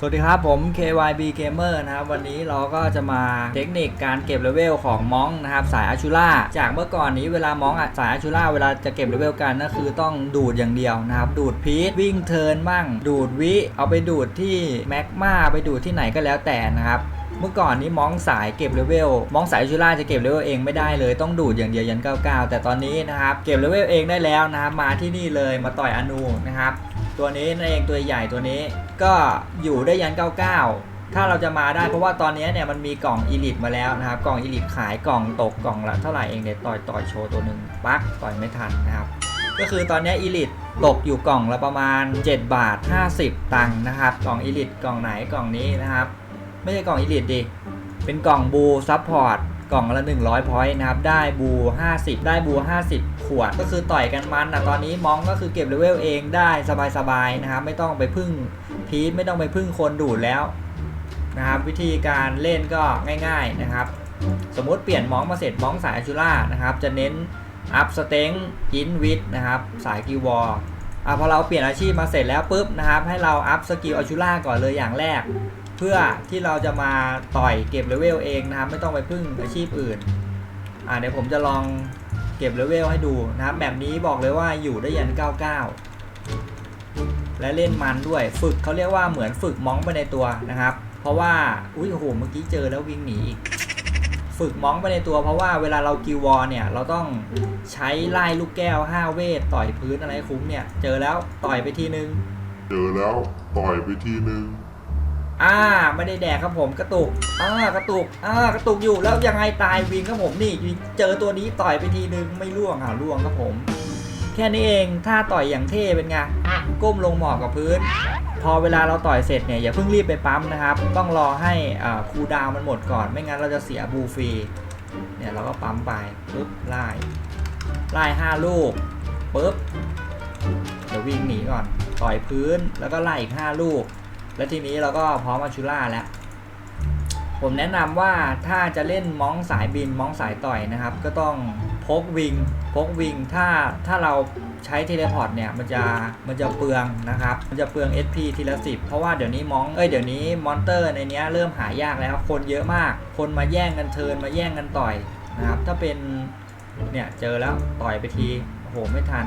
สวัสดีครับ ผม KYB Gamer นะครับ วันนี้เราก็จะมาเทคนิคการเก็บเลเวลของมองนะครับ สายอาชูล่าจากเมื่อก่อนนี้เวลามองอะสายอาชูล่าเวลาจะเก็บเลเวลกันก็คือต้องดูดอย่างเดียวนะครับ ดูดพีทวิ่งเทิร์นมั่งดูดวิเอาไปดูดที่แมกมาไปดูดที่ไหนก็แล้วแต่นะครับเมื่อก่อนนี้มองสายเก็บเลเวลมองสายอาชูล่าจะเก็บเลเวลเองไม่ได้เลยต้องดูดอย่างเดียวยัน 99 แต่ตอนนี้นะครับเก็บเลเวลเองได้แล้วนะครับมาที่นี่เลยมาต่อยอนูนะครับ ตัวนี้นั่นเองตัวใหญ่ตัวนี้ ก็อยู่ได้ยัน 99 ถ้าเราจะมาได้เพราะว่าตอนนี้เนี่ยมันมีกล่องอีลิทมาแล้วนะครับกล่องอีลิทขายกล่องตกกล่องละเท่าไหร่เองเดี๋ยวต่อยต่อยโชว์ตัวหนึ่งปั๊กต่อยไม่ทันนะครับก็คือตอนนี้อีลิทตกอยู่กล่องละประมาณ 7 บาท 50 ตังค์นะครับ กล่องอีลิทกล่องไหนกล่องนี้นะครับ ไม่ใช่กล่องอีลิทดิเป็นกล่องบูซับพอร์ต กล่องละ 100พอยต์นะครับ ได้บู 50 ได้บู 50 ขวด ก็คือต่อยกันมันอะตอนนี้มองก็คือเก็บเลเวลเองได้สบายๆนะครับ ไม่ต้องไปพึ่งพีทไม่ต้องไปพึ่งคนดูดแล้วนะครับวิธีการเล่นก็ง่าย ๆนะครับ สมมุติเปลี่ยนมองมาเสร็จมองสายชูล่านะครับ จะเน้นอัพสเต็งอินวิดนะครับสายกิวอร์อะพอเราเปลี่ยนอาชีพมาเสร็จแล้วปุ๊บนะครับให้เราอัพสกิลอาชูล่าก่อนเลยอย่างแรก เพื่อที่เราจะมาต่อยเก็บเลเวลเองนะครับไม่ต้องไปพึ่งอาชีพอื่นอ่าเดี๋ยวผมจะลองเก็บเลเวลให้ดูนะครับแบบนี้บอกเลยว่าอยู่ได้ยัน 99 และเล่นมันด้วยฝึกเขาเรียกว่าเหมือนฝึกมองไปในตัวนะครับ เพราะว่าอุ้ยโอ้โหเมื่อกี้เจอแล้ววิ่งหนีอีกฝึกมองไปในตัวเพราะว่าเวลาเรากิววอร์เนี่ยเราต้องใช้ไล่ลูกแก้ว 5 เวท ต่อยพื้นอะไรคุ้มเนี่ย เจอแล้วต่อยไปทีนึง เจอแล้วต่อยไปทีนึง อ่าไม่ได้แดกครับผมกระตุกอ่ากระตุกอ่ากระตุกอยู่แล้วยังไงตายวิงครับผมนี่เจอตัวนี้ต่อยไปทีนึงไม่ล่วงอ่าล่วงครับผม แค่นี้เองถ้าต่อยอย่างเท่เป็นไงก้มลงหมอบกับพื้น พอเวลาเราต่อยเสร็จเนี่ยอย่าเพิ่งรีบไปปั๊มนะครับ ต้องรอให้คูดาวมันหมดก่อน ไม่งั้นเราจะเสียบูฟรีเนี่ยเราก็ปั๊มไปปุ๊บไล่ไล่ห้าลูกปุ๊บเดี๋ยววิ่งหนีก่อนต่อยพื้นแล้วก็ไล่อีกห้าลูก แล้วทีนี้เราก็พร้อมมาชูล่าแล้ว ผมแนะนำว่าถ้าจะเล่นมองสายบินมองสายต่อยนะครับ ก็ต้องพกวิงพกวิงถ้าถ้าเราใช้เทเลพอร์ตเนี่ยมันจะมันจะเปลืองนะครับ มันจะเปลือง SP ทีละสิบเพราะว่าเดี๋ยวนี้มองเอ้ยเดี๋ยวนี้มอนเตอร์ในเนี้ยเริ่มหายากแล้ว คนเยอะมาก คนมาแย่งกันเทินมาแย่งกันต่อยนะครับ ถ้าเป็นเนี่ยเจอแล้วต่อยไปทีโอ้โหไม่ทัน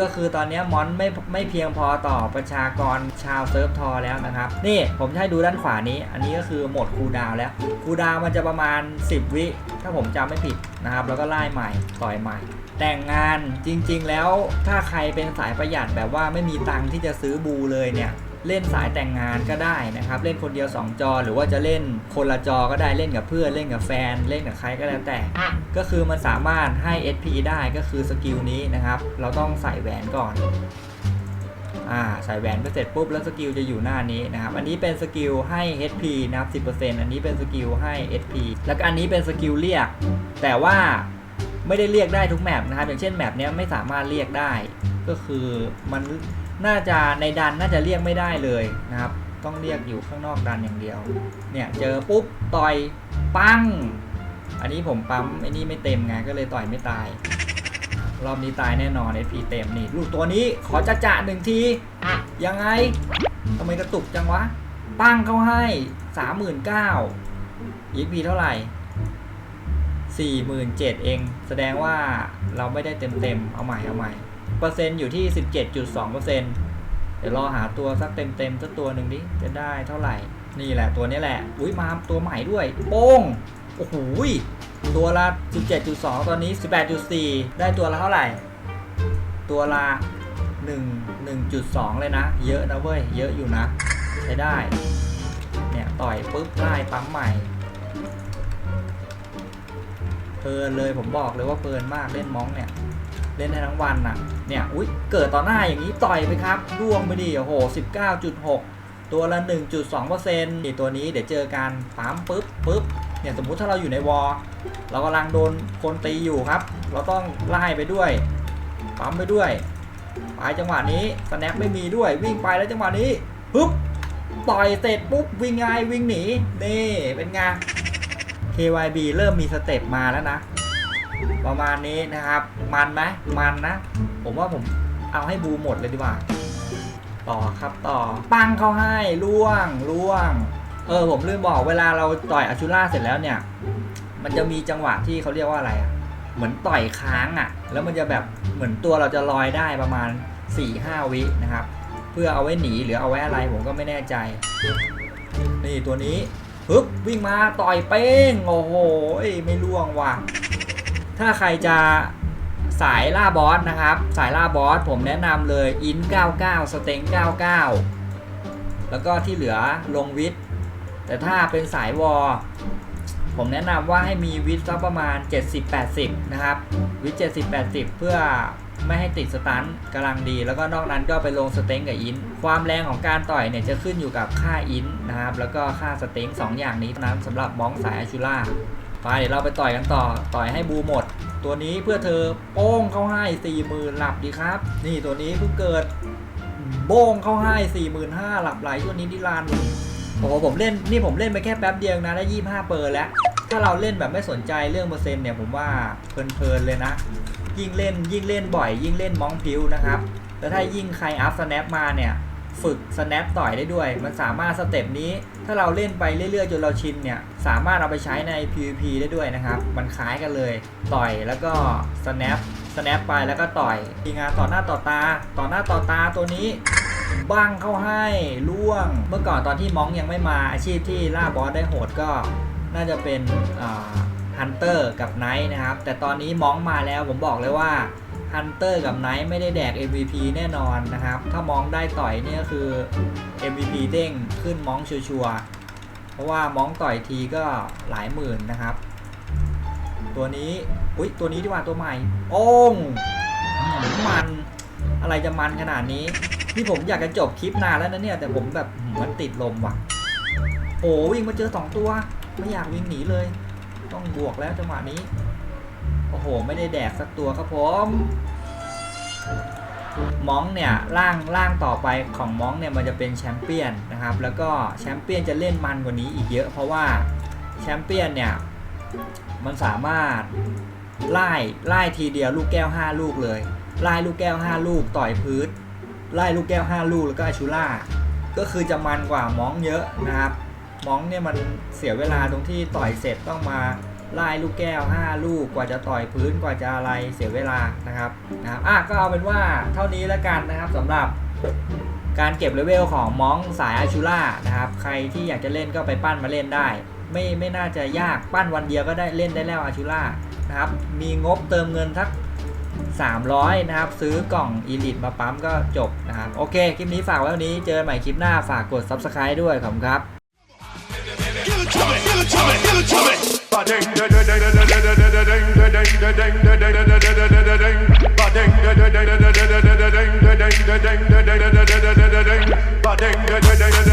ก็คือตอนนี้มอนไม่ไม่เพียงพอต่อประชากรชาวเซิร์ฟทอแล้วนะครับ นี่ผมให้ดูด้านขวานี้ อันนี้ก็คือหมดคูดาวแล้วคูดาวมันจะประมาณ 10 วิถ้าผมจำไม่ผิดนะครับ แล้วก็ไล่ใหม่ต่อยใหม่ แต่งงานจริงๆแล้วถ้าใครเป็นสายประหยัดแบบว่าไม่มีตังค์ที่จะซื้อบูเลยเนี่ย เล่นสายแต่งงานก็ได้นะครับ เล่นคนเดียว 2 จอ หรือว่าจะเล่นคนละจอก็ได้เล่นกับเพื่อนเล่นกับแฟน เล่นกับใครก็แล้วแต่ ก็คือมันสามารถให้ SP ได้ก็คือสกิลนี้นะครับ เราต้องใส่แหวนก่อนอ่าใส่แหวนไปเสร็จปุ๊บแล้วสกิลจะอยู่หน้านี้นะครับ อันนี้เป็นสกิลให้ HP นะครับ 10%อันนี้เป็นสกิลให้ SP แล้วก็อันนี้เป็นสกิลเรียก แต่ว่าไม่ได้เรียกได้ทุกแมปนะครับ อย่างเช่นแมปเนี้ยไม่สามารถเรียกได้ ก็คือมัน น่าจะในดันน่าจะเรียกไม่ได้เลยนะครับ ต้องเรียกอยู่ข้างนอกดันอย่างเดียว เนี่ยเจอปุ๊บต่อยปังอันนี้ผมปั๊มไอ้นี่ไม่เต็มไงก็เลยต่อยไม่ตาย รอบนี้ตายแน่นอน SP เต็มนี่ลูกตัวนี้ขอจะจะหนึ่งทียังไงทำไมกระตุกจังวะปั้งเขาให้สามหมื่นเก้า EP เท่าไหร่สี่หมื่นเจ็ดเอง แสดงว่าเราไม่ได้เต็มเต็มเอาใหม่เอาใหม่ เปอร์เซ็นต์อยู่ที่สิบเจ็ดจุดสองเปอร์เซ็นต์เดี๋ยวรอหาตัวสักเต็มเต็มๆสักตัวหนึ่งดิจะได้เท่าไหร่ นี่แหละตัวนี้แหละ อุ้ยมาตัวใหม่ด้วย โป้ง โอ้โหตัวละ 17.2 ตอนนี้ 18.4 ได้ตัวละเท่าไหร่ ตัวละ1 1.2 เลยนะ เยอะนะเว้ย เยอะอยู่นะ ใช้ได้ เนี่ย ต่อยปุ๊บไล่ปั๊มใหม่ เพลินเลยผมบอกเลยว่าเพลินมากเล่นมองเนี่ย เล่นได้ทั้งวันน่ะเนี่ยอุ้ยเกิดต่อหน้าอย่างนี้ต่อยไปครับร่วงไปดิโอ้โห 19.6 ตัวละ 1.2%นี่ตัวนี้เดี๋ยวเจอกันปั๊มปุ๊บปุ๊บเนี่ยสมมุติถ้าเราอยู่ในวอเรากำลังโดนคนตีอยู่ครับ เราต้องไล่ไปด้วยปั๊มไปด้วยไปจังหวะนี้สแนปไม่มีด้วยวิ่งไปแล้วจังหวะนี้ปุ๊บต่อยเสร็จปุ๊บวิ่งไงวิ่งหนีนี่เป็นไง KYB เริ่มมีสเต็ปมาแล้วนะ ประมาณนี้นะครับ มันไหมมันนะ ผมว่าผมเอาให้บูหมดเลยดีกว่า ต่อครับต่อ ปังเขาให้ล่วงล่วง เออผมลืมบอกเวลาเราต่อยอาชูล่าเสร็จแล้วเนี่ย มันจะมีจังหวะที่เขาเรียกว่าอะไรอะเหมือนต่อยค้างอะ่ะ แล้วมันจะแบบเหมือนตัวเราจะลอยได้ประมาณ 4-5 วินะครับ เพื่อเอาไว้หนีหรือเอาไว้อะไรผมก็ไม่แน่ใจ นี่ตัวนี้ปึ๊บวิ่งมาต่อยเป้งโอ้โหไม่ล่วงว่ะ ถ้าใครจะสายล่าบอสนะครับ สายล่าบอสผมแนะนำเลยอิน99สเต็ง99 แล้วก็ที่เหลือลงวิทย์แต่ถ้าเป็นสายวอลผมแนะนำว่าให้มีวิทย์สักประมาณ 70-80 นะครับ วิทย์70-80 เพื่อไม่ให้ติดสตันกำลังดี แล้วก็นอกนั้นก็ไปลงสเต็งกับอิน ความแรงของการต่อยเนี่ยจะขึ้นอยู่กับค่าอินนะครับ แล้วก็ค่าสเต็งสองอย่างนี้นั้นสำหรับมองสายอาชูล่า ไปเราไปต่อยกันต่อต่อยให้บูหมด ตัวนี้เพื่อเธอโป้งเข้าให้สี่หมื่นหลับดีครับ นี่ตัวนี้เพิ่งเกิดโบ้งเข้าให้สี่หมื่นห้าหลับไหลตัวนี้นิรันโอ้โหผมเล่นนี่ผมเล่นไปแค่แป๊บเดียวนะได้ยี่ห้าเปอร์แล้ว ถ้าเราเล่นแบบไม่สนใจเรื่องเปอร์เซ็นต์เนี่ยผมว่าเพลินๆเลยนะ ยิ่งเล่นยิ่งเล่นบ่อย ยิ่งเล่นมองพิวนะครับแต่ถ้ายิ่งใครอัพสแนปมาเนี่ยฝึกสแนปต่อยได้ด้วย มันสามารถสเต็ปนี้ ถ้าเราเล่นไปเรื่อยๆจนเราชินเนี่ยสามารถเอาไปใช้ใน PVP ได้ด้วยนะครับ มันคล้ายกันเลย ต่อยแล้วก็สแนปสแนปไปแล้วก็ต่อยทีงานต่อหน้าต่อตา ต่อหน้าต่อตาตัวนี้บังเข้าให้ล่วง เมื่อก่อนตอนที่มองยังไม่มาอาชีพที่ล่าบอสได้โหดก็น่าจะเป็นฮันเตอร์กับไนท์นะครับ แต่ตอนนี้มองมาแล้วผมบอกเลยว่า ฮันเตอร์กับไนท์ไม่ได้แดก MVP แน่นอนนะครับ ถ้ามองได้ต่อยเนี่ยก็คือ MVP เด้งขึ้นมองชัวร์ๆเพราะว่ามองต่อยทีก็หลายหมื่นนะครับ ตัวนี้อุ้ยตัวนี้ดีกว่าตัวใหม่ โอ้งมันอะไรจะมันขนาดนี้นี่ผมอยากจะจบคลิปนานแล้วนะเนี่ย แต่ผมแบบมันติดลมว่ะ โอ้วิ่งมาเจอสองตัว ไม่อยากวิ่งหนีเลย ต้องบวกแล้วจังหวะนี้ โอ้โห ไม่ได้แดกสักตัวครับผมมองเนี่ยร่างร่างต่อไปของมองเนี่ยมันจะเป็นแชมเปี้ยนนะครับ แล้วก็แชมเปี้ยนจะเล่นมันกว่านี้อีกเยอะ เพราะว่าแชมเปี้ยนเนี่ยมันสามารถไล่ไล่ทีเดียวลูกแก้ว 5 ลูกเลยไล่ลูกแก้ว 5 ลูกต่อยพื้นไล่ลูกแก้ว 5 ลูกแล้วก็อาชูล่าก็คือจะมันกว่ามองเยอะนะครับมองเนี่ยมันเสียเวลาตรงที่ต่อยเสร็จต้องมา ไล่ลูกแก้ว 5 ลูกกว่าจะต่อยพื้นกว่าจะอะไรเสียเวลานะครับนะครับอะก็เอาเป็นว่าเท่านี้แล้วกันนะครับสำหรับการเก็บเลเวลของมองสายอาชูล่านะครับใครที่อยากจะเล่นก็ไปปั้นมาเล่นได้ ไม่ไม่น่าจะยากปั้นวันเดียวก็ได้เล่นได้แล้วอาชูล่านะครับมีงบเติมเงินทัก300 นะครับ ซื้อกล่อง Elite มาปั๊มก็จบนะครับ โอเค คลิปนี้ฝากไว้วันนี้ เจอกันใหม่คลิปหน้าฝากกด Subscribe ด้วยขอบคุณครับ ba ding da da da da